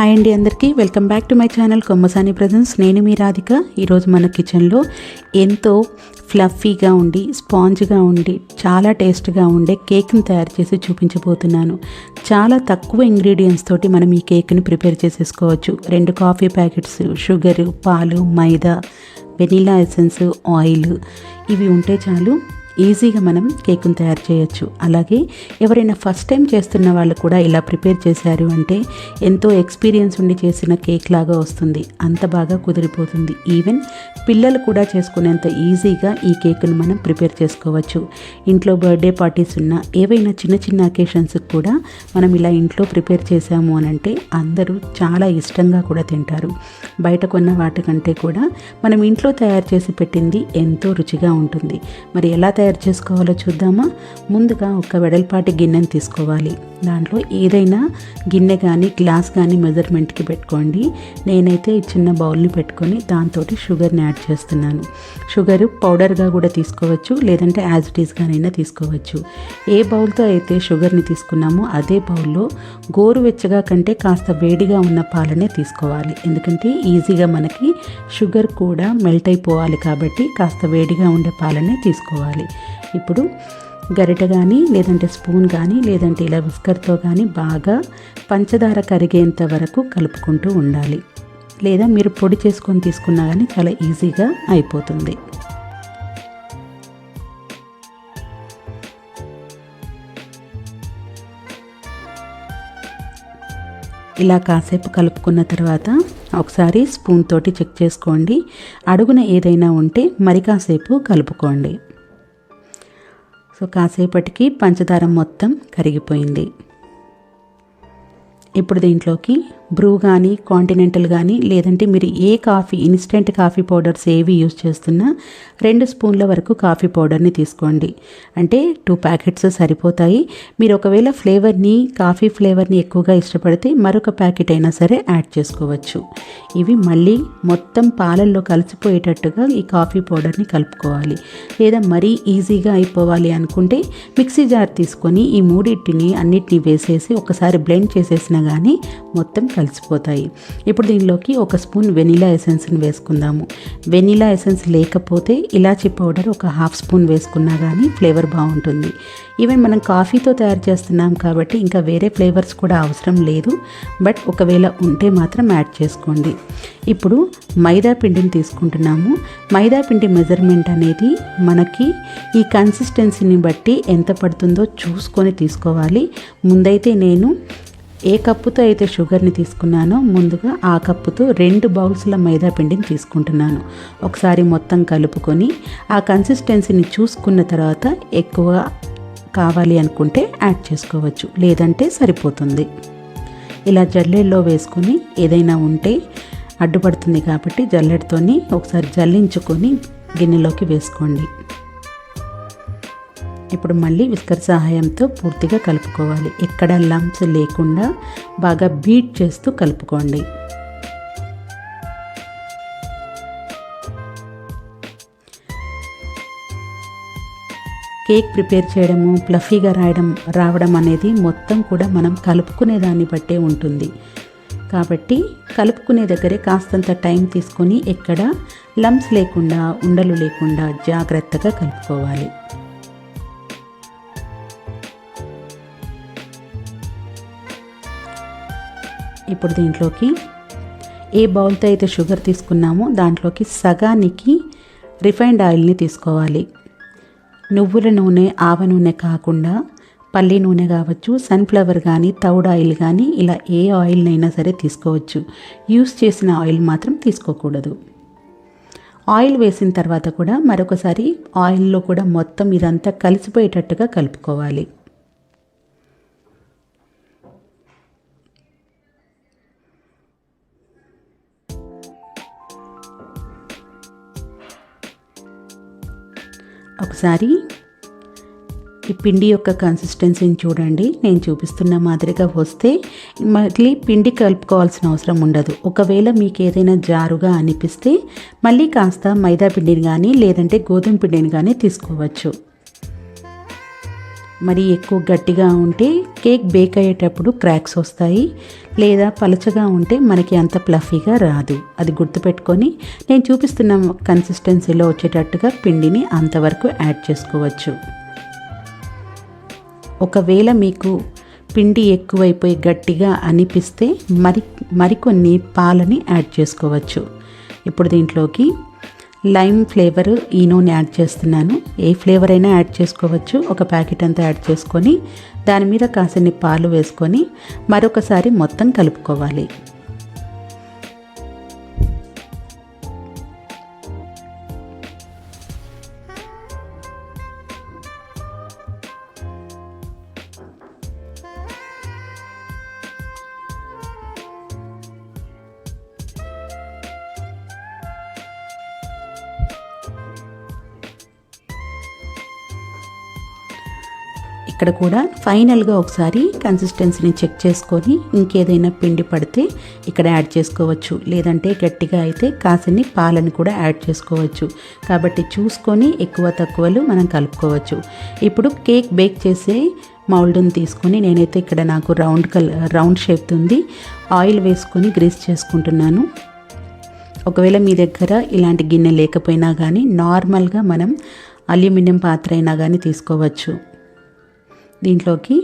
Hi అండి అందరికీ. Welcome back to my channel Kommasani presents. నేను మీ రాధిక. ఈరోజు మన కిచెన్లో ఎంతో ఫ్లఫీగా ఉండి స్పాంజ్గా ఉండి చాలా టేస్ట్గా ఉండే కేక్ని తయారు చేసి చూపించబోతున్నాను. చాలా తక్కువ ఇంగ్రీడియంట్స్ తోటి మనం ఈ కేక్ని ప్రిపేర్ చేసేసుకోవచ్చు. రెండు కాఫీ ప్యాకెట్స్ షుగర్ పాలు మైదా వెనీలా ఎసెన్స్ ఆయిల్ ఇవి ఉంటే చాలు. ఈజీగా మనం కేకును తయారు చేయొచ్చు. అలాగే ఎవరైనా ఫస్ట్ టైం చేస్తున్న వాళ్ళు కూడా ఇలా ప్రిపేర్ చేశారు అంటే ఎంతో ఎక్స్పీరియన్స్ ఉండి చేసిన కేక్ లాగా వస్తుంది. అంత బాగా కుదిరిపోతుంది. ఈవెన్ పిల్లలు కూడా చేసుకునేంత ఈజీగా ఈ కేకును మనం ప్రిపేర్ చేసుకోవచ్చు. ఇంట్లో బర్త్డే పార్టీస్ ఉన్న ఏవైనా చిన్న చిన్న అకేషన్స్కి కూడా మనం ఇలా ఇంట్లో ప్రిపేర్ చేసాము అని అంటే అందరూ చాలా ఇష్టంగా కూడా తింటారు. బయట కొన్న వాటికంటే కూడా మనం ఇంట్లో తయారు చేసి పెట్టింది ఎంతో రుచిగా ఉంటుంది. మరి ఎలా తయారు చేసుకోవాలో చూద్దామా? ముందుగా ఒక వెడల్పాటి గిన్నెను తీసుకోవాలి. దాంట్లో ఏదైనా గిన్నె కానీ గ్లాస్ కానీ మెజర్మెంట్కి పెట్టుకోండి. నేనైతే ఈ చిన్న బౌల్ని పెట్టుకొని దాంతో షుగర్ని యాడ్ చేస్తున్నాను. షుగర్ పౌడర్గా కూడా తీసుకోవచ్చు లేదంటే యాజ్ ఇట్ ఈస్గానైనా తీసుకోవచ్చు. ఏ బౌల్తో అయితే షుగర్ని తీసుకున్నామో అదే బౌల్లో గోరువెచ్చగా కంటే కాస్త వేడిగా ఉన్న పాలనే తీసుకోవాలి. ఎందుకంటే ఈజీగా మనకి షుగర్ కూడా మెల్ట్ అయిపోవాలి కాబట్టి కాస్త వేడిగా ఉండే పాలనే తీసుకోవాలి. ఇప్పుడు గరిట కానీ లేదంటే స్పూన్ కానీ లేదంటే ఇలా విస్కర్తో కానీ బాగా పంచదార కరిగేంత వరకు కలుపుకుంటూ ఉండాలి. లేదా మీరు పొడి చేసుకొని తీసుకున్నా కానీ చాలా ఈజీగా అయిపోతుంది. ఇలా కాసేపు కలుపుకున్న తర్వాత ఒకసారి స్పూన్ తోటి చెక్ చేసుకోండి. అడుగున ఏదైనా ఉంటే మరి కాసేపు కలుపుకోండి. సో కాసేపటికి పంచదార మొత్తం కరిగిపోయింది. ఇప్పుడు దీంట్లోకి బ్రూ కానీ కాంటినెంటల్ కానీ లేదంటే మీరు ఏ కాఫీ ఇన్స్టెంట్ కాఫీ పౌడర్స్ ఏవి యూజ్ చేస్తున్నా రెండు స్పూన్ల వరకు కాఫీ పౌడర్ని తీసుకోండి. అంటే టూ ప్యాకెట్స్ సరిపోతాయి. మీరు ఒకవేళ ఫ్లేవర్ని కాఫీ ఫ్లేవర్ని ఎక్కువగా ఇష్టపడితే మరొక ప్యాకెట్ అయినా సరే యాడ్ చేసుకోవచ్చు. ఇవి మళ్ళీ మొత్తం పాలల్లో కలిసిపోయేటట్టుగా ఈ కాఫీ పౌడర్ని కలుపుకోవాలి. లేదా మరీ ఈజీగా అయిపోవాలి అనుకుంటే మిక్సీ జార్ తీసుకొని ఈ మూడింటిని అన్నిటిని వేసేసి ఒకసారి బ్లెండ్ చేసేసినా కానీ మొత్తం కలిసిపోతాయి. ఇప్పుడు దీనిలోకి ఒక స్పూన్ వెనిలా ఎసెన్స్ని వేసుకుందాము. వెనిలా ఎసెన్స్ లేకపోతే ఇలాచీ పౌడర్ ఒక హాఫ్ స్పూన్ వేసుకున్నా కానీ ఫ్లేవర్ బాగుంటుంది. ఈవెన్ మనం కాఫీతో తయారు చేస్తున్నాం కాబట్టి ఇంకా వేరే ఫ్లేవర్స్ కూడా అవసరం లేదు. బట్ ఒకవేళ ఉంటే మాత్రం యాడ్ చేసుకోండి. ఇప్పుడు మైదా పిండిని తీసుకుంటున్నాము. మైదా పిండి మెజర్మెంట్ అనేది మనకి ఈ కన్సిస్టెన్సీని బట్టి ఎంత పడుతుందో చూసుకొని తీసుకోవాలి. ముందైతే నేను ఏ కప్పుతో అయితే షుగర్ని తీసుకున్నానో ముందుగా ఆ కప్పుతో రెండు బౌల్స్ల మైదా పిండిని తీసుకుంటున్నాను. ఒకసారి మొత్తం కలుపుకొని ఆ కన్సిస్టెన్సీని చూసుకున్న తర్వాత ఎక్కువ కావాలి అనుకుంటే యాడ్ చేసుకోవచ్చు లేదంటే సరిపోతుంది. ఇలా జల్లెల్లో వేసుకొని ఏదైనా ఉంటే అడ్డుపడుతుంది కాబట్టి జల్లెడతోని ఒకసారి జల్లించుకొని గిన్నెలోకి వేసుకోండి. ఇప్పుడు మళ్ళీ విస్కర్ సహాయంతో పూర్తిగా కలుపుకోవాలి. ఎక్కడ లంప్స్ లేకుండా బాగా బీట్ చేస్తూ కలుపుకోండి. కేక్ ప్రిపేర్ చేయడము ప్లఫీగా రాయడం రావడం అనేది మొత్తం కూడా మనం కలుపుకునే దాన్ని బట్టే ఉంటుంది. కాబట్టి కలుపుకునే దగ్గరే కాస్తంత టైం తీసుకొని ఎక్కడ లంప్స్ లేకుండా ఉండలు లేకుండా జాగ్రత్తగా కలుపుకోవాలి. ఇప్పుడు దీంట్లోకి ఏ బౌల్తో అయితే షుగర్ తీసుకున్నామో దాంట్లోకి సగానికి రిఫైండ్ ఆయిల్ని తీసుకోవాలి. నువ్వుల నూనె ఆవ నూనె కాకుండా పల్లి నూనె కావచ్చు సన్ఫ్లవర్ కానీ తౌడ్ ఆయిల్ కానీ ఇలా ఏ ఆయిల్నైనా సరే తీసుకోవచ్చు. యూస్ చేసిన ఆయిల్ మాత్రం తీసుకోకూడదు. ఆయిల్ వేసిన తర్వాత కూడా మరొకసారి ఆయిల్లో కూడా మొత్తం ఇదంతా కలిసిపోయేటట్టుగా కలుపుకోవాలి. ఒకసారి ఈ పిండి యొక్క కన్సిస్టెన్సీని చూడండి. నేను చూపిస్తున్న మాదిరిగా వస్తే మళ్ళీ పిండి కలుపుకోవాల్సిన అవసరం ఉండదు. ఒకవేళ మీకు ఏదైనా జారుగా అనిపిస్తే మళ్ళీ కాస్త మైదా పిండిని కానీ లేదంటే గోధుమ పిండిని కానీ తీసుకోవచ్చు. మరి ఎక్కువ గట్టిగా ఉంటే కేక్ బేక్ అయ్యేటప్పుడు క్రాక్స్ వస్తాయి లేదా పలచగా ఉంటే మనకి అంత ప్లఫీగా రాదు. అది గుర్తుపెట్టుకొని నేను చూపిస్తున్న కన్సిస్టెన్సీలో వచ్చేటట్టుగా పిండిని అంతవరకు యాడ్ చేసుకోవచ్చు. ఒకవేళ మీకు పిండి ఎక్కువైపోయి గట్టిగా అనిపిస్తే మరి మరికొన్ని పాలని యాడ్ చేసుకోవచ్చు. ఇప్పుడు దీంట్లోకి లైమ్ ఫ్లేవర్ ఈ నూనె యాడ్ చేస్తున్నాను. ఏ ఫ్లేవర్ అయినా యాడ్ చేసుకోవచ్చు. ఒక ప్యాకెట్ అంతా యాడ్ చేసుకొని దాని మీద కాసిన్ని పాలు వేసుకొని మరొకసారి మొత్తం కలుపుకోవాలి. ఇక్కడ కూడా ఫైనల్గా ఒకసారి కన్సిస్టెన్సీని చెక్ చేసుకొని ఇంకేదైనా పిండి పడితే ఇక్కడ యాడ్ చేసుకోవచ్చు. లేదంటే గట్టిగా అయితే కాసిని పాలను కూడా యాడ్ చేసుకోవచ్చు. కాబట్టి చూసుకొని ఎక్కువ తక్కువలు మనం కలుపుకోవచ్చు. ఇప్పుడు కేక్ బేక్ చేసే మౌల్డ్ని తీసుకొని నేనైతే ఇక్కడ నాకు రౌండ్ కల్ రౌండ్ షేప్ ఉంది. ఆయిల్ వేసుకొని గ్రీస్ చేసుకుంటున్నాను. ఒకవేళ మీ దగ్గర ఇలాంటి గిన్నె లేకపోయినా కానీ నార్మల్గా మనం అల్యూమినియం పాత్ర అయినా కానీ తీసుకోవచ్చు. దీంట్లోకి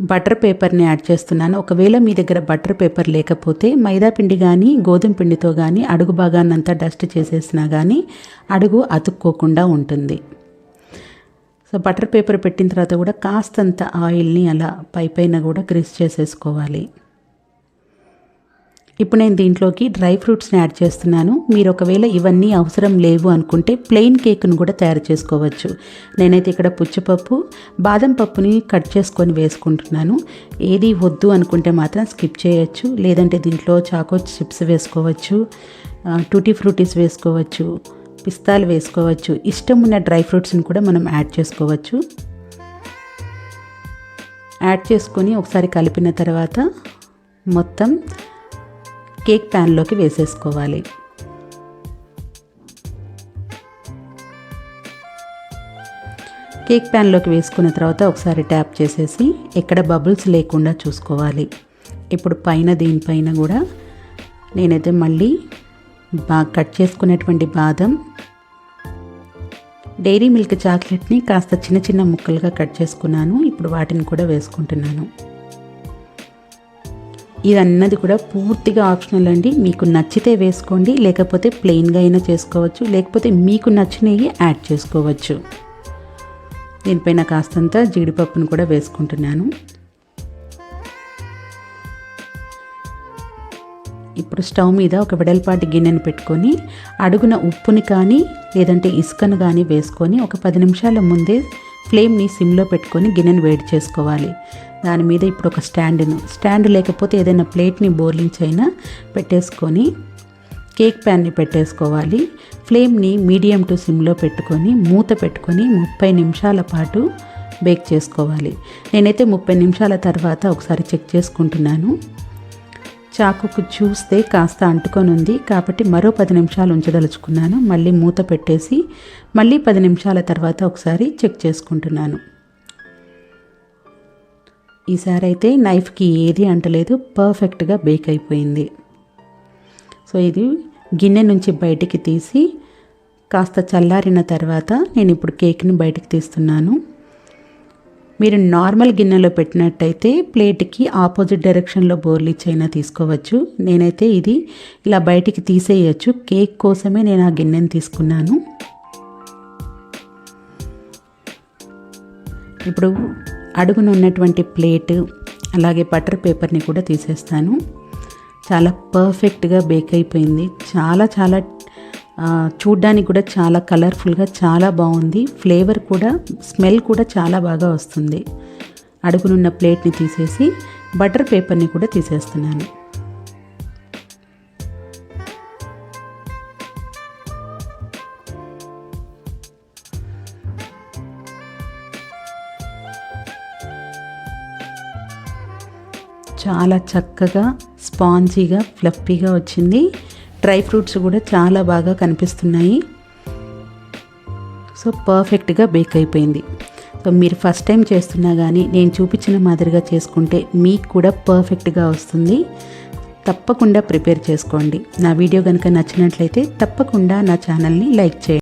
బటర్ పేపర్ని యాడ్ చేస్తున్నాను. ఒకవేళ మీ దగ్గర బటర్ పేపర్ లేకపోతే మైదా పిండి కానీ గోధుమ పిండితో కానీ అడుగు భాగాన్నంతా డస్ట్ చేసేసినా కానీ అడుగు అతుక్కోకుండా ఉంటుంది. సో బటర్ పేపర్ పెట్టిన తర్వాత కూడా కాస్తంత ఆయిల్ని అలా పైపైన కూడా గ్రీస్ చేసేసుకోవాలి. ఇప్పుడు నేను దీంట్లోకి డ్రై ఫ్రూట్స్ని యాడ్ చేస్తున్నాను. మీరు ఒకవేళ ఇవన్నీ అవసరం లేవు అనుకుంటే ప్లెయిన్ కేక్ను కూడా తయారు చేసుకోవచ్చు. నేనైతే ఇక్కడ పుచ్చిపప్పు బాదం పప్పుని కట్ చేసుకొని వేసుకుంటున్నాను. ఏది వద్దు అనుకుంటే మాత్రం స్కిప్ చేయొచ్చు. లేదంటే దీంట్లో చాకో చిప్స్ వేసుకోవచ్చు టూటీ ఫ్రూటీస్ వేసుకోవచ్చు పిస్తాలు వేసుకోవచ్చు. ఇష్టం ఉన్న డ్రై ఫ్రూట్స్ని కూడా మనం యాడ్ చేసుకోవచ్చు. యాడ్ చేసుకొని ఒకసారి కలిపిన తర్వాత మొత్తం కేక్ ప్యాన్లోకి వేసేసుకోవాలి. కేక్ ప్యాన్లోకి వేసుకున్న తర్వాత ఒకసారి ట్యాప్ చేసేసి ఎక్కడ బబుల్స్ లేకుండా చూసుకోవాలి. ఇప్పుడు పైన దీనిపైన కూడా నేనైతే మళ్ళీ బాగా కట్ చేసుకునేటువంటి బాదం డైరీ మిల్క్ చాక్లెట్ని కాస్త చిన్న చిన్న ముక్కలుగా కట్ చేసుకున్నాను. ఇప్పుడు వాటిని కూడా వేసుకుంటున్నాను. ఇదన్నది కూడా పూర్తిగా ఆప్షనల్ అండి. మీకు నచ్చితే వేసుకోండి లేకపోతే ప్లెయిన్గా అయినా చేసుకోవచ్చు లేకపోతే మీకు నచ్చినవి యాడ్ చేసుకోవచ్చు. దీనిపైన కాస్తంత జీడిపప్పును కూడా వేసుకుంటున్నాను. ఇప్పుడు స్టవ్ మీద ఒక వెడల్పాటి గిన్నెను పెట్టుకొని అడుగున ఉప్పుని కానీ లేదంటే ఇసుకను కానీ వేసుకొని ఒక పది నిమిషాల ముందే ఫ్లేమ్ని సిమ్లో పెట్టుకొని గిన్నెను వేడి చేసుకోవాలి. దాని మీద ఇప్పుడు ఒక స్టాండ్ను. స్టాండ్ లేకపోతే ఏదైనా ప్లేట్ని బోర్లించి అయినా పెట్టేసుకొని కేక్ ప్యాన్ని పెట్టేసుకోవాలి. ఫ్లేమ్ని మీడియం టు సిమ్లో పెట్టుకొని మూత పెట్టుకొని ముప్పై నిమిషాల పాటు బేక్ చేసుకోవాలి. నేనైతే ముప్పై నిమిషాల తర్వాత ఒకసారి చెక్ చేసుకుంటున్నాను. చాకుకు చూస్తే కాస్త అంటుకొని ఉంది కాబట్టి మరో పది నిమిషాలు ఉంచదలుచుకున్నాను. మళ్ళీ మూత పెట్టేసి మళ్ళీ పది నిమిషాల తర్వాత ఒకసారి చెక్ చేసుకుంటున్నాను. ఈసారి అయితే నైఫ్కి ఏది అంటలేదు పర్ఫెక్ట్గా బేక్ అయిపోయింది. సో ఇది గిన్నె నుంచి బయటికి తీసి కాస్త చల్లారిన తర్వాత నేను ఇప్పుడు కేక్ని బయటికి తీస్తున్నాను. మీరు నార్మల్ గిన్నెలో పెట్టినట్టయితే ప్లేట్కి ఆపోజిట్ డైరెక్షన్లో బోర్లిచ్ అయినా తీసుకోవచ్చు. నేనైతే ఇది ఇలా బయటికి తీసేయచ్చు. కేక్ కోసమే నేను ఆ గిన్నెని తీసుకున్నాను. ఇప్పుడు అడుగున ఉన్నటువంటి ప్లేట్ అలాగే బటర్ పేపర్ని కూడా తీసేస్తాను. చాలా పర్ఫెక్ట్గా బేక్ అయిపోయింది. చాలా చాలా చూడ్డానికి కూడా చాలా కలర్ఫుల్గా చాలా బాగుంది. ఫ్లేవర్ కూడా స్మెల్ కూడా చాలా బాగా వస్తుంది. అడుగునున్న ప్లేట్ని తీసేసి బటర్ పేపర్ని కూడా తీసేస్తున్నాను. చాలా చక్కగా స్పాంజీగా ఫ్లఫీగా వచ్చింది. డ్రై ఫ్రూట్స్ కూడా చాలా బాగా కనిపిస్తున్నాయి. సో పర్ఫెక్ట్గా బేక్ అయిపోయింది. సో మీరు ఫస్ట్ టైం చేస్తున్నా కానీ నేను చూపించిన మాదిరిగా చేసుకుంటే మీకు కూడా పర్ఫెక్ట్గా వస్తుంది. తప్పకుండా ప్రిపేర్ చేసుకోండి. నా వీడియో కనుక నచ్చినట్లయితే తప్పకుండా నా ఛానల్ని లైక్ చేయండి.